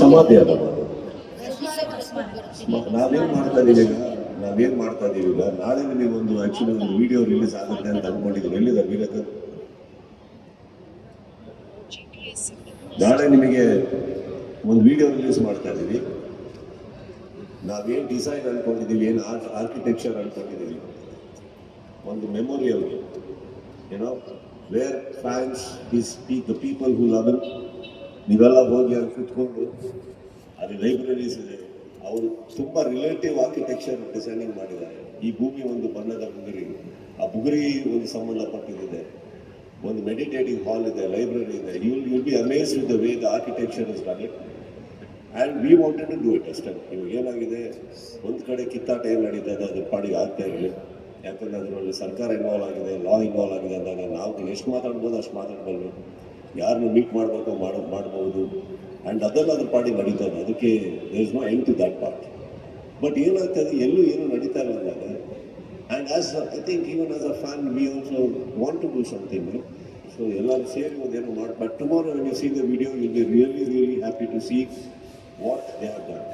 ಸಮಾಧಿ ಅಲ್ಲ ನಾವೇನ್ ಮಾಡ್ತಾ ಇದೀವಿ ಈಗ? ನಾವೇನ್ ಮಾಡ್ತಾ ಇದೀವಿ ಈಗ? ನಾಳೆ ನಿಮಗೆ ಒಂದು ಆಕ್ಚುಲಿ ಒಂದು ವಿಡಿಯೋ ರಿಲೀಸ್ ಆಗುತ್ತೆ ಅಂತ ಅನ್ಕೊಂಡಿದ್ರು ಎಲ್ಲಿದೆ ವೀರಕ ನಾಳೆ ನಿಮಗೆ ಒಂದು ವಿಡಿಯೋ ರಿಲೀಸ್ ಮಾಡ್ತಾ ಇದೀವಿ. ನಾವೇನ್ ಡಿಸೈನ್ ಅನ್ಕೊಂಡಿದೀವಿ ಏನ್ ಆರ್ಕಿಟೆಕ್ಚರ್ ಅನ್ಕೊಂಡಿದೀವಿ. ಒಂದು ಮೆಮೊರಿಯಲ್ ಏನೋ where fans is the people who love ನೀವೆಲ್ಲ ಹೋಗಿ ಅಲ್ಲಿ ಕುತ್ಕೊಂಡು ಅಲ್ಲಿ ಲೈಬ್ರರೀಸ್ ಇದೆ. ಅವರು ತುಂಬ ರಿಲೇಟಿವ್ ಆರ್ಕಿಟೆಕ್ಚರ್ ಡಿಸೈನಿಂಗ್ ಮಾಡಿದ್ದಾರೆ. ಈ ಭೂಮಿ ಒಂದು ಬಣ್ಣದ ಬುಗುರಿ. ಆ ಬುಗುರಿ ಒಂದು ಸಂಬಂಧಪಟ್ಟಿದೆ. ಒಂದು ಮೆಡಿಟೇಟಿಂಗ್ ಹಾಲ್ ಇದೆ ಲೈಬ್ರರಿ ಇದೆ. You will be amaze with the way the architecture is done it and we wanted to do it ಅಷ್ಟೇ. ಇವಾಗ ಏನಾಗಿದೆ? ಒಂದು ಕಡೆ ಕಿತ್ತಾಟ ಏನು ನಡೀತದೆ ಅದು ಪಾಡಿಗೆ ಆಗ್ತಾ ಇರಲಿ. ಯಾಕಂದ್ರೆ ಅದರಲ್ಲಿ ಸರ್ಕಾರ ಇನ್ವಾಲ್ವ್ ಆಗಿದೆ ಲಾ ಇನ್ವಾಲ್ವ್ ಆಗಿದೆ ಅಂದಾಗ ನಾವು ಎಷ್ಟು ಮಾತಾಡ್ಬೋದು ಅಷ್ಟು ಮಾತಾಡ್ಬೋದು. ಯಾರನ್ನು ಮೀಟ್ ಮಾಡಬೇಕು ಮಾಡೋ, ಮಾಡ್ಬೋದು. ಆ್ಯಂಡ್ ಅದೆಲ್ಲ ಅದ್ರ ಪಾರ್ಟಿ ನಡೀತದೆ ಅದಕ್ಕೆ there is no end to that part but ಏನಾಗ್ತದೆ ಎಲ್ಲೂ ಏನು ನಡೀತಾ ಇಲ್ಲ ಅಂದಾಗ and as I think even as a fan we also want to do something so ಎಲ್ಲರೂ ಸೇರಿ ಒಂದೇನೋ ಮಾಡಿ but tomorrow you see the video will be really really happy to see what they have done